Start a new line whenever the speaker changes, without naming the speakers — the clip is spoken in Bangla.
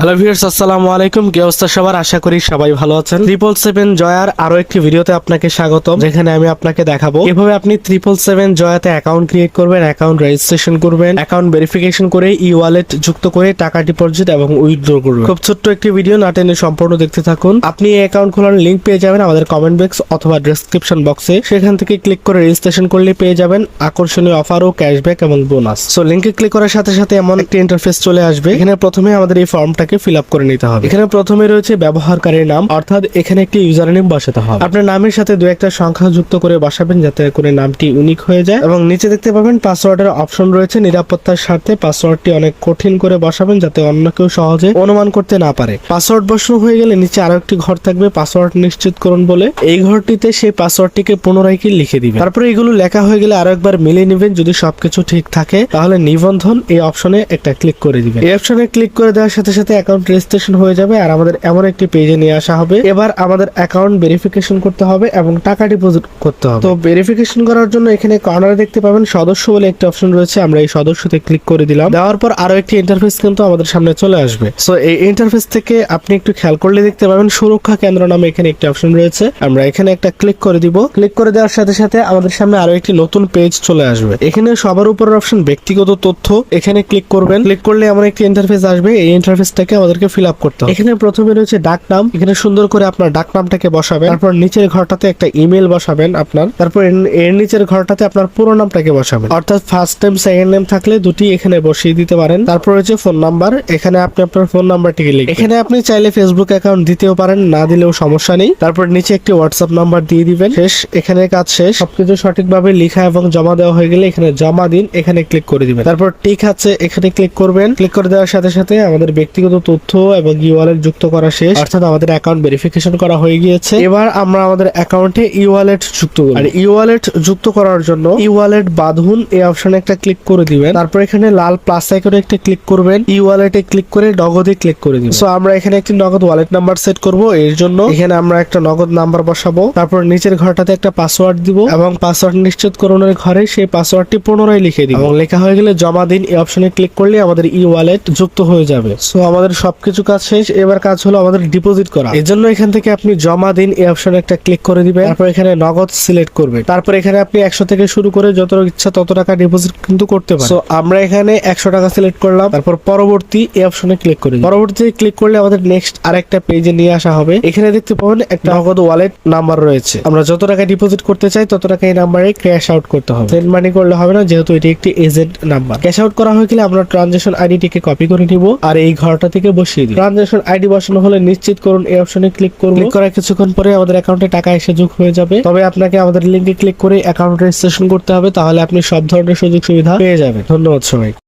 হ্যালো ভিউয়ার্স আসসালামু আলাইকুম। কি অবস্থা সবার? আশা করি সবাই ভালো আছেন। ট্রিপল সেভেন জয়ার আরও একটি ভিডিওতে আপনাকে স্বাগত যেখানে আমি আপনাকে দেখাবো কীভাবে আপনি ট্রিপল সেভেন জয়াতে অ্যাকাউন্ট ক্রিয়েট করবেন অ্যাকাউন্ট রেজিস্ট্রেশন করবেন অ্যাকাউন্ট ভেরিফিকেশন করে ই ওয়ালেট যুক্ত করে টাকা ডিপোজিট এবং উইথড্র করবেন। খুব ছোট্ট একটি ভিডিও না টেনে সম্পূর্ণ দেখতে থাকুন। আপনি এই অ্যাকাউন্ট খোলার লিংক পেয়ে যাবেন আমাদের কমেন্ট বক্স অথবা ডেসক্রিপশন বক্সে সেখান থেকে ক্লিক করে রেজিস্ট্রেশন করলে পেয়ে যাবেন আকর্ষণীয় অফার ও ক্যাশব্যাক এবং বোনাস সো লিংকে ক্লিক করার সাথে সাথে এমন একটি ইন্টারফেস চলে আসবে। এখানে প্রথমে আমাদের এই ফর্মটাকে ফিল আপ করে নিতে হবে। এখানে প্রথমে রয়েছে ব্যবহারকারীর নাম, অর্থাৎ এখানে একটি ইউজার নেম বসাতে হবে। আপনার নামের সাথে দু একটা সংখ্যা যুক্ত করে বসাবেন যাতে করে নামটি ইউনিক হয়ে যায়। এবং নিচে দেখতে পাবেন পাসওয়ার্ডের অপশন রয়েছে, নিরাপত্তার স্বার্থে পাসওয়ার্ডটি অনেক কঠিন করে বসাবেন যাতে অন্য কেউ সহজে অনুমান করতে না পারে। পাসওয়ার্ড বসানো হয়ে গেলে নিচে আরও একটি ঘর থাকবে পাসওয়ার্ড নিশ্চিত করুন বলে। এই ঘরটিতে সেই পাসওয়ার্ডটিকে পুনরায় কি লিখে দিবেন। তারপরে এগুলো লেখা হয়ে গেলে আরও একবার মিলে নেবেন। যদি সবকিছু ঠিক থাকে, তাহলে নিবন্ধন এই অপশনে একটা ক্লিক করে দিবেন। এই অপশনে ক্লিক করে দেওয়ার সাথে সাথে অ্যাকাউন্ট রেজিস্ট্রেশন হয়ে যাবে আর আমাদের এমন একটি পেজে নিয়ে আসা হবে। এবার আমাদের অ্যাকাউন্ট ভেরিফিকেশন করতে হবে এবং টাকা ডিপোজিট করতে হবে। তো ভেরিফিকেশন করার জন্য এখানে কর্নারে দেখতে পাবেন সদস্য বলে একটি অপশন রয়েছে, আমরা এই সদস্যতে ক্লিক করে দিলাম। দেওয়ার পর আরও একটি ইন্টারফেস কিন্তু আমাদের সামনে চলে আসবে। সো এই ইন্টারফেস থেকে আপনি একটু খেয়াল করলে দেখতে পাবেন সুরক্ষা কেন্দ্র নামে এখানে একটি অপশন রয়েছে। আমরা এখানে একটা ক্লিক করে দিব। ক্লিক করে দেওয়ার সাথে সাথে আমাদের সামনে আরও একটি নতুন পেজ চলে আসবে। এখানে সবার উপরের অপশন ব্যক্তিগত তথ্য। এখানে ক্লিক করবেন। ক্লিক করলে এমন একটি ইন্টারফেস আসবে। এই ইন্টারফেসটাকে আমাদেরকে ফিল আপ করতে হবে। এখানে প্রথমে রয়েছে ডাক নাম। এখানে সুন্দর করে আপনার ডাক নামটাকে বসাবেন। তারপর নিচের ঘরটাতে একটা ইমেল বসাবেন আপনার। তারপর এর- নিচের ঘরটাতে আপনার পুরো নামটাকে বসাবেন। অর্থাৎ ফার্স্ট নেম সেকেন্ড নেম থাকলে দুটি এখানে বসিয়ে দিতে পারেন। তারপর রয়েছে ফোন নাম্বার এখানে আপনি আপনার ফোন নাম্বারটিকে লিখবেন। এখানে আপনি চাইলে ফেসবুক অ্যাকাউন্ট দিতেও পারেন, না দিলেও সমস্যা নেই। তারপর নিচে একটি হোয়াটসঅ্যাপ নাম্বার দিয়ে দিবেন। শেষ, এখানে কাজ শেষ। সবকিছু সঠিকভাবে লেখা এবং জমা দেওয়া হয়ে গেলে এখানে জমা দিন, এখানে ক্লিক করে দিবেন। তারপর ঠিক আছে, এখানে ক্লিক করবেন। ক্লিক করে দেওয়ার সাথে সাথে আমাদের ব্যক্তিগত তথ্য এবং ই ওয়ালেট যুক্ত করা শেষ। অর্থাৎ আমাদের অ্যাকাউন্ট ভেরিফিকেশন করা হয়ে গিয়েছে। এবার আমরা আমাদের অ্যাকাউন্টে ই ওয়ালেট যুক্ত করব আর ই ওয়ালেট যুক্ত করার জন্য ই ওয়ালেট বাঁধুন এই অপশনে একটা ক্লিক করে দিবেন। তারপর এখানে লাল প্লাস আইকনে একটা ক্লিক করবেন। ই ওয়ালেটে ক্লিক করে নগদে ক্লিক করে দিবেন। সো আমরা এখানে একটি নগদ ওয়ালেট নাম্বার সেট করব। এর জন্য এখানে আমরা একটা নগদ নাম্বার বসাবো। তারপর নিচের ঘরটাতে একটা পাসওয়ার্ড দিব এবং পাসওয়ার্ড নিশ্চিত করণের ঘরে সেই পাসওয়ার্ডটি পুনরায় লিখে দিব। এবং লেখা হয়ে গেলে জমা দিন। এই অপশনে ক্লিক করলে আমাদের ই ওয়ালেট যুক্ত হয়ে যাবে। সো আমাদের সবকিছু কাজ শেষ। এবার কাজ হলো আমাদের ডিপোজিট করা। এর জন্য এখান থেকে আপনি জমা দিন এই অপশনে একটা ক্লিক করে দিবেন। তারপর এখানে নগদ সিলেক্ট করবেন। তারপর এখানে আপনি একশো থেকে শুরু করে যত ইচ্ছা তত টাকা ডিপোজিট কিন্তু করতে পারেন। সো আমরা এখানে একশো টাকা সিলেক্ট করলাম। তারপর পরবর্তী এই অপশনে ক্লিক করি পরবর্তী ক্লিক করলে আমাদের নেক্সট আরেকটা পেজে নিয়ে আসা হবে। এখানে দেখতে পাবেন একটা নগদ ওয়ালেট নাম্বার রয়েছে। আমরা যত টাকা ডিপোজিট করতে চাই তত টাকা এই নাম্বারে ক্যাশ আউট করতে হবে। সেন্ড মানি করলে হবে না যেহেতু এটি একটি এজেন্ট নাম্বার ক্যাশ আউট করা হয়ে গেলে আমরা ট্রানজেকশন আইডিটিকে কপি করে নিব। আর এই ঘরটা থেকে বসিয়ে দিই। ট্রানজাকশন আইডি বসানো হলে নিশ্চিত করুন এই অপশনে ক্লিক করুন ক্লিক করার কিছুক্ষণ পরে আমাদের অ্যাকাউন্টে টাকা এসে যোগ হয়ে যাবে। তবে আপনাকে আমাদের লিঙ্কে ক্লিক করে অ্যাকাউন্ট রেজিস্ট্রেশন করতে হবে তাহলে আপনি সব ধরনের সুযোগ সুবিধা পেয়ে যাবেন। ধন্যবাদ সবাই